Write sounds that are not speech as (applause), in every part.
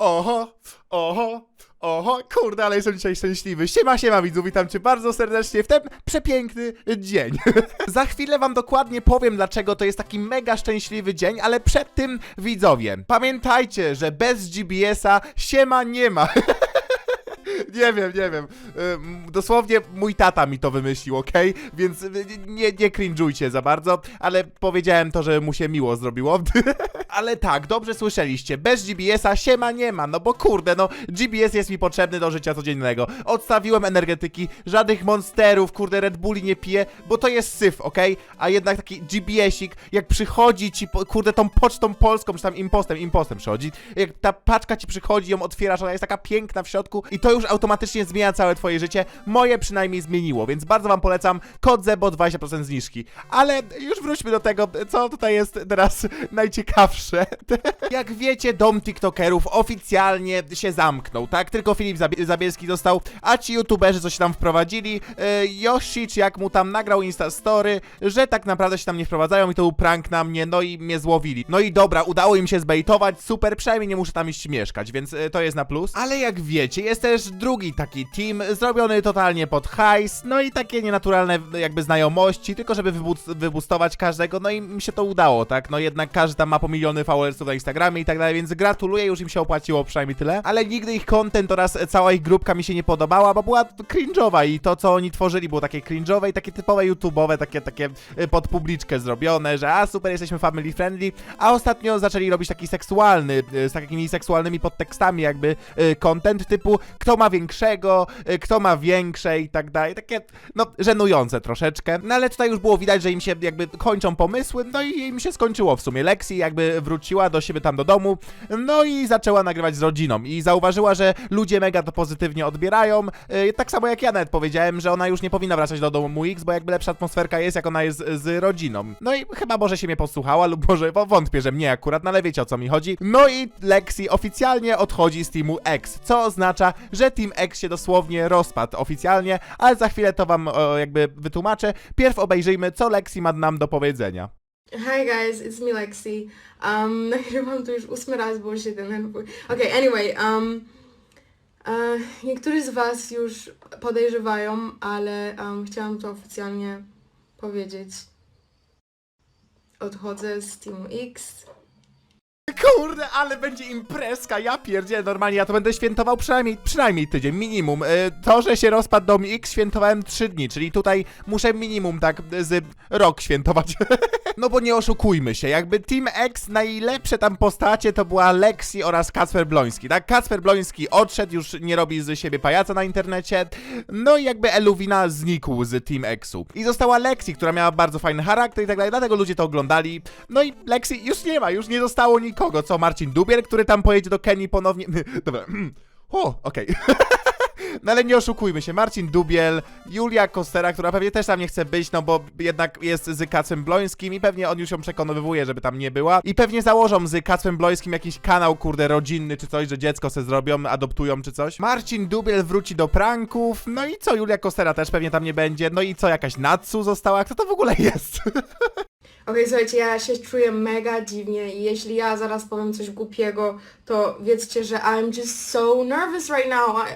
Oho, oho, oho, kurde, ale jestem dzisiaj szczęśliwy. Siema, siema widzów, witam cię bardzo serdecznie w ten przepiękny dzień. (laughs) Za chwilę wam dokładnie powiem, dlaczego to jest taki mega szczęśliwy dzień, ale przed tym widzowie, pamiętajcie, że bez GBS-a siema nie ma. (laughs) Nie wiem, nie wiem. Dosłownie mój tata mi to wymyślił, okej? Więc y, nie, nie cringe'ujcie za bardzo, ale powiedziałem to, że mu się miło zrobiło. (laughs) ale tak, dobrze słyszeliście, bez GBS-a siema nie ma, no bo kurde, no GBS jest mi potrzebny do życia codziennego. Odstawiłem energetyki, żadnych monsterów, kurde, Red Bulli nie piję, bo to jest syf, okej? A jednak taki GBS-ik, jak przychodzi ci, po- kurde, tą pocztą polską, czy tam impostem, impostem przychodzi, jak ta paczka ci przychodzi, ją otwierasz, ona jest taka piękna w środku i to już automatycznie zmienia całe twoje życie. Moje przynajmniej zmieniło, więc bardzo wam polecam kod ZEBO 20% zniżki. Ale już wróćmy do tego, co tutaj jest teraz (laughs) najciekawsze. (laughs) Jak wiecie, dom TikTokerów oficjalnie się zamknął, tak? Tylko Filip Zabie- Zabielski został, a ci youtuberzy, co się tam wprowadzili, czy jak mu tam nagrał Instastory, że tak naprawdę się tam nie wprowadzają i to był prank na mnie, no i mnie złowili. No i dobra, udało im się zbejtować, super, przynajmniej nie muszę tam iść mieszkać, więc e, to jest na plus. Ale jak wiecie, jest też drugi taki team, zrobiony totalnie pod hajs, no i takie nienaturalne jakby znajomości, tylko żeby wybus- wybustować każdego, no i mi się to udało, tak? No jednak każdy tam ma po miliony followersów na Instagramie i tak dalej, więc gratuluję, już im się opłaciło przynajmniej tyle. Ale nigdy ich content oraz cała ich grupka mi się nie podobała, bo była cringe'owa i to, co oni tworzyli było takie cringe'owe i takie typowe YouTube'owe, takie, takie y, pod publiczkę zrobione, że a super, jesteśmy family friendly, a ostatnio zaczęli robić taki seksualny, y, z takimi seksualnymi podtekstami jakby y, content typu kto ma większego, kto ma większe i tak dalej, takie no żenujące troszeczkę, no ale tutaj już było widać, że im się jakby kończą pomysły, no i im się skończyło w sumie. Lexi jakby wróciła do siebie tam do domu, no i zaczęła nagrywać z rodziną i zauważyła, że ludzie mega to pozytywnie odbierają, y, tak samo jak ja nawet powiedziałem, że ona już nie powinna wracać do domu X, bo jakby lepsza atmosferka jest, jak ona jest z rodziną. No i chyba może się mnie posłuchała lub może wątpię, że mnie akurat, no ale wiecie o co mi chodzi. No i Lexi oficjalnie odchodzi z Teamu X, co oznacza, że Team X się dosłownie rozpadł oficjalnie, ale za chwilę to wam jakby wytłumaczę. Pierw obejrzyjmy, co Lexi ma nam do powiedzenia. Hi guys, it's me Lexi. Um, (laughs) nagrywam to już ósmy raz, bo się denerwuję. Okay, anyway, um, e, niektórzy z Was już podejrzewają, ale um, chciałam to oficjalnie powiedzieć. Odchodzę z Teamu X. Kurde, ale będzie imprezka, ja pierdzielę, normalnie ja to będę świętował przynajmniej, przynajmniej tydzień, minimum. E, To, że się rozpadł dom X, świętowałem 3 dni, czyli tutaj muszę minimum tak z rok świętować. (laughs) no bo nie oszukujmy się, jakby Team X najlepsze tam postacie to była Lexi oraz Kacper Bloński, tak? Kacper Bloński odszedł, już nie robi z siebie pajaca na internecie, no i jakby Eluwina znikł z Team X-u. I została Lexi, która miała bardzo fajny charakter i tak dalej, dlatego ludzie to oglądali. No i Lexi już nie ma, już nie zostało nikogo, co Marcin Dubiel, który tam pojedzie do Kenii ponownie. (laughs) Dobra. (clears throat) O, okej. (laughs) No ale nie oszukujmy się, Marcin Dubiel, Julia Kostera, która pewnie też tam nie chce być, no bo jednak jest z Kacem Blońskim i pewnie on już ją przekonywuje, żeby tam nie była. I pewnie założą z Kacem Blońskim jakiś kanał, kurde, rodzinny czy coś, że dziecko se zrobią, adoptują czy coś. Marcin Dubiel wróci do pranków, no i co, Julia Kostera też pewnie tam nie będzie, no i co, jakaś Natsu została? Kto to w ogóle jest? (laughs) Okej, słuchajcie, ja się czuję mega dziwnie i jeśli ja zaraz powiem coś głupiego, to wiedzcie, że I'm just so nervous right now. I...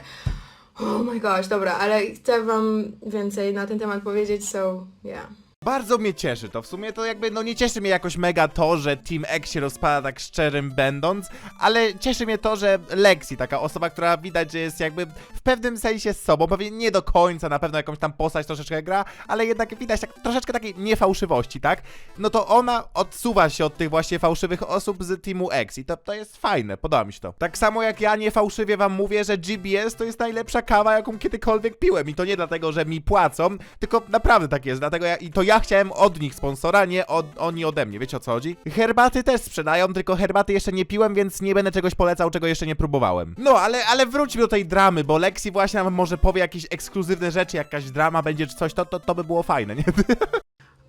Oh my gosh, dobra, ale chcę wam więcej na ten temat powiedzieć, so yeah. Bardzo mnie cieszy to. W sumie to jakby, no nie cieszy mnie jakoś mega to, że Team X się rozpada tak szczerym będąc, ale cieszy mnie to, że Lexi, taka osoba, która widać, że jest jakby w pewnym sensie z sobą, pewnie nie do końca, na pewno jakąś tam postać troszeczkę gra, ale jednak widać tak, troszeczkę takiej niefałszywości, tak? No to ona odsuwa się od tych właśnie fałszywych osób z Teamu X i to, to jest fajne, podoba mi się to. Tak samo jak ja niefałszywie wam mówię, że GBS to jest najlepsza kawa, jaką kiedykolwiek piłem i to nie dlatego, że mi płacą, tylko naprawdę tak jest, dlatego ja, i to ja chciałem od nich sponsora, nie od, oni ode mnie, wiecie o co chodzi? Herbaty też sprzedają, tylko herbaty jeszcze nie piłem, więc nie będę czegoś polecał, czego jeszcze nie próbowałem. No, ale, ale wróćmy do tej dramy, bo Lexi właśnie nam może powie jakieś ekskluzywne rzeczy, jakaś drama będzie czy coś, to, to, to by było fajne, nie? (laughs)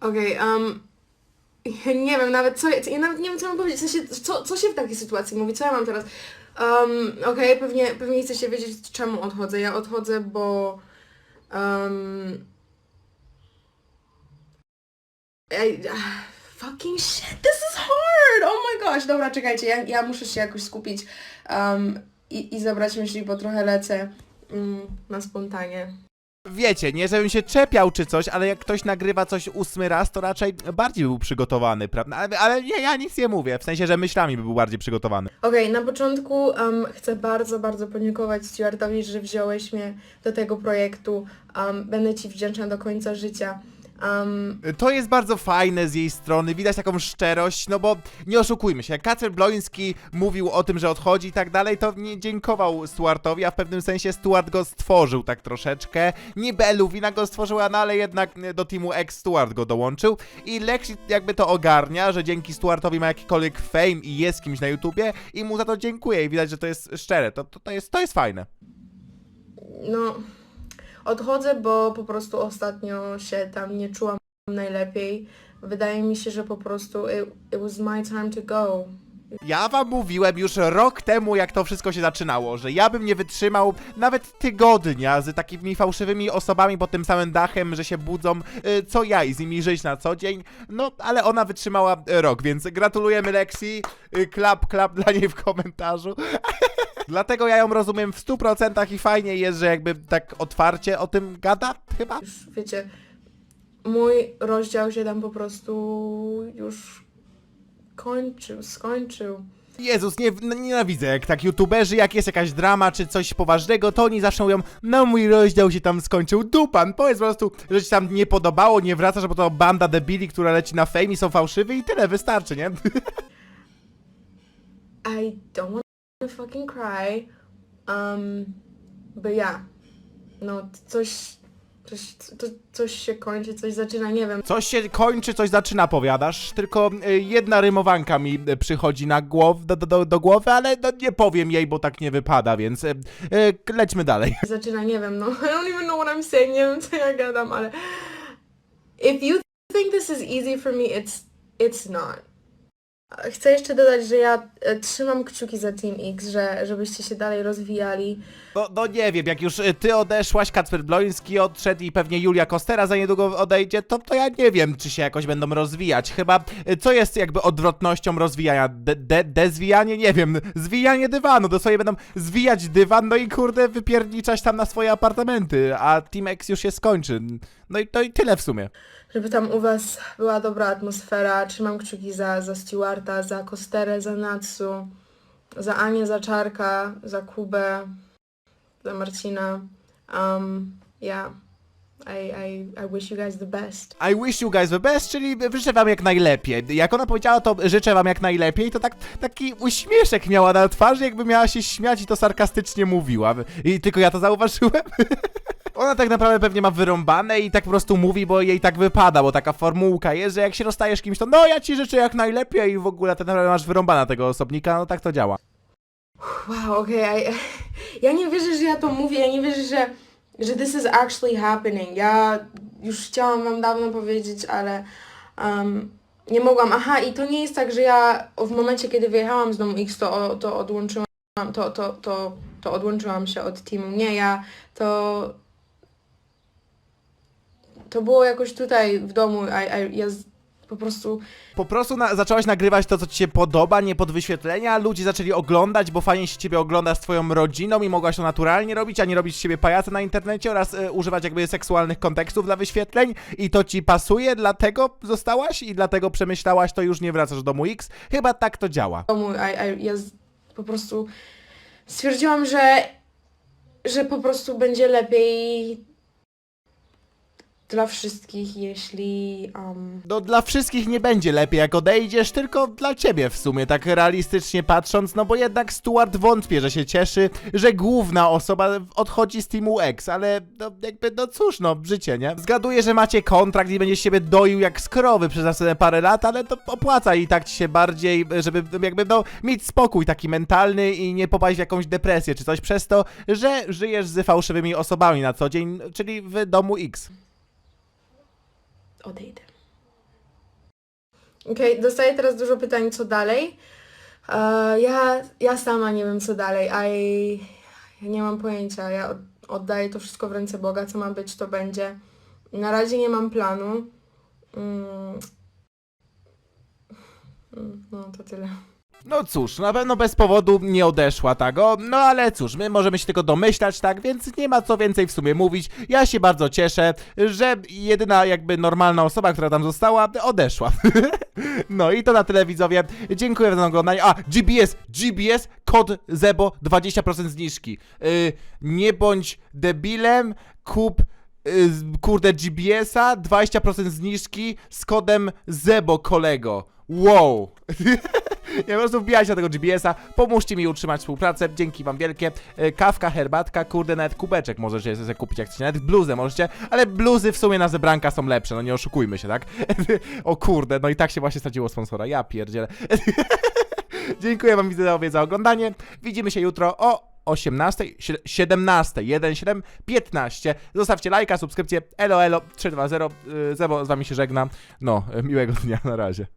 Okej, um, ja nie wiem nawet co, ja nawet nie wiem co mam powiedzieć, w sensie, co, co się w takiej sytuacji mówi, co ja mam teraz? Um, Okej, pewnie, pewnie chcecie wiedzieć czemu odchodzę. Ja odchodzę, bo um, I, fucking shit, this is hard! Oh my gosh! Dobra, czekajcie, ja, ja muszę się jakoś skupić um, i, i zabrać myśli, bo trochę lecę mm, na spontanie. Wiecie, nie żebym się czepiał czy coś, ale jak ktoś nagrywa coś ósmy raz, to raczej bardziej był przygotowany, prawda? Ale, ale nie, ja nic nie mówię, w sensie, że myślami by był bardziej przygotowany. Okej, na początku um, chcę bardzo, bardzo podziękować Stuartowi, że wziąłeś mnie do tego projektu. Um, będę Ci wdzięczna do końca życia. Um, To jest bardzo fajne z jej strony, widać taką szczerość, no bo nie oszukujmy się, jak Kacper Bloński mówił o tym, że odchodzi i tak dalej, to nie dziękował Stuartowi, a w pewnym sensie Stuart go stworzył tak troszeczkę. Niby Eluwina go stworzyła, no ale jednak do teamu X Stuart go dołączył i Lexi jakby to ogarnia, że dzięki Stuartowi ma jakikolwiek fame i jest kimś na YouTubie i mu za to dziękuję i widać, że to jest szczere, to, to, to, jest, to jest fajne. no, odchodzę, bo po prostu ostatnio się tam nie czułam najlepiej. Wydaje mi się, że po prostu it, it was my time to go. Ja wam mówiłem już rok temu, jak to wszystko się zaczynało, że ja bym nie wytrzymał nawet tygodnia z takimi fałszywymi osobami pod tym samym dachem, że się budzą, y, co ja i z nimi żyć na co dzień. No, ale ona wytrzymała rok, więc gratulujemy Lexi. Y, Klap, klap dla niej w komentarzu. (laughs) Dlatego ja ją rozumiem w 100% i fajnie jest, że jakby tak otwarcie o tym gada, chyba. Już wiecie, mój rozdział się tam po prostu już kończył, skończył. Jezus, nie, nienawidzę, jak tak youtuberzy, jak jest jakaś drama czy coś poważnego, to oni zawsze mówią, no mój rozdział się tam skończył, dupan, powiedz po prostu, że ci tam nie podobało, nie wracasz, bo to banda debili, która leci na fame i są fałszywi i tyle, wystarczy, nie? (laughs) I don't to fucking cry. Um, but yeah. No, coś, coś, to, coś się kończy, coś zaczyna, nie wiem. Coś się kończy, coś zaczyna, powiadasz, tylko y, jedna rymowanka mi y, przychodzi na głow, do, do, do, do głowy, ale no, nie powiem jej, bo tak nie wypada, więc y, y, lećmy dalej. (laughs) Zaczyna, nie wiem, no, (laughs) I don't even know what I'm saying, nie wiem, co ja gadam, ale... If you think this is easy for me, it's, it's not. Chcę jeszcze dodać, że ja e, trzymam kciuki za Team X, że, żebyście się dalej rozwijali. No, no nie wiem, jak już y, ty odeszłaś, Kacper Bloński odszedł i pewnie Julia Kostera za niedługo odejdzie, to, to ja nie wiem, czy się jakoś będą rozwijać. Chyba, y, co jest jakby odwrotnością rozwijania? De, de, dezwijanie? Nie wiem, zwijanie dywanu, dosłownie będą zwijać dywan, no i kurde wypierniczać tam na swoje apartamenty, a Team X już się skończy. No i to i tyle w sumie. Żeby tam u was była dobra atmosfera. Trzymam kciuki za, za Za Kosterę, za Natsu, za Anię, za Czarka, za Kubę, za Marcina. Um, yeah. I, I, I wish you guys the best. I wish you guys the best, czyli życzę wam jak najlepiej. Jak ona powiedziała to życzę wam jak najlepiej, to tak, taki uśmieszek miała na twarzy, jakby miała się śmiać i to sarkastycznie mówiła. I tylko ja to zauważyłem. (laughs) Ona tak naprawdę pewnie ma wyrąbane i tak po prostu mówi, bo jej tak wypada, bo taka formułka jest, że jak się rozstajesz kimś, to no ja ci życzę jak najlepiej i w ogóle tak naprawdę masz wyrąbana tego osobnika, no tak to działa. Wow, okej. I- (laughs) Ja nie wierzę, że ja to mówię. Ja nie wierzę, że, że this is actually happening. Ja już chciałam wam dawno powiedzieć, ale um, nie mogłam. Aha, i to nie jest tak, że ja w momencie, kiedy wyjechałam z domu X, to, to odłączyłam, to, to, to, to odłączyłam się od teamu. Nie, ja to... To było jakoś tutaj w domu, a, ja z, po prostu Po prostu na, zaczęłaś nagrywać to, co ci się podoba, nie pod wyświetlenia, ludzie zaczęli oglądać, bo fajnie się ciebie ogląda z twoją rodziną i mogłaś to naturalnie robić, a nie robić z siebie pajaca na internecie oraz e, używać jakby seksualnych kontekstów dla wyświetleń i to ci pasuje, dlatego zostałaś i dlatego przemyślałaś, to już nie wracasz do domu X. Chyba tak to działa. domu, a, a ja z, po prostu stwierdziłam, że, że po prostu będzie lepiej dla wszystkich, jeśli um, No dla wszystkich nie będzie lepiej jak odejdziesz, tylko dla ciebie w sumie, tak realistycznie patrząc, no bo jednak Stuart wątpię, że się cieszy, że główna osoba odchodzi z Teamu X, ale no jakby, no cóż, no życie, nie? Zgaduję, że macie kontrakt i będziesz siebie doił jak skrowy przez następne parę lat, ale to opłaca i tak ci się bardziej, żeby jakby, no, mieć spokój taki mentalny i nie popaść w jakąś depresję czy coś przez to, że żyjesz z fałszywymi osobami na co dzień, czyli w domu X. odejdę. Okej, dostaję teraz dużo pytań, co dalej. E, ja, ja sama nie wiem, co dalej, a ja nie mam pojęcia. Ja od, oddaję to wszystko w ręce Boga, co ma być, to będzie. Na razie nie mam planu. Mm. Mm, No to tyle. No cóż, na pewno bez powodu nie odeszła, tak? No ale cóż, my możemy się tylko domyślać, tak? Więc nie ma co więcej w sumie mówić. Ja się bardzo cieszę, że jedyna jakby normalna osoba, która tam została, odeszła. (laughs) no i to na tyle widzowie. Dziękuję za oglądanie. A, GBS, GBS, kod ZEBO, 20% zniżki. Yy, nie bądź debilem, kup y, kurde GBS-a, 20% zniżki z kodem ZEBO kolego. Wow. (laughs) Ja po prostu wbijajcie na tego GBS-a, pomóżcie mi utrzymać współpracę, dzięki wam wielkie. E, Kawka, herbatka, kurde, nawet kubeczek możecie sobie kupić jak chcecie, nawet bluzę możecie, ale bluzy w sumie na zebranka są lepsze, no nie oszukujmy się, tak? (laughs) o kurde, no i tak się właśnie straciło sponsora, ja pierdzielę. (laughs) Dziękuję wam widzowie za oglądanie, widzimy się jutro o 18, sie- 17, 1, 7, 15. Zostawcie lajka, subskrypcję, elo elo, 320, yy, Zebo z wami się żegna. No, e, miłego dnia, na razie.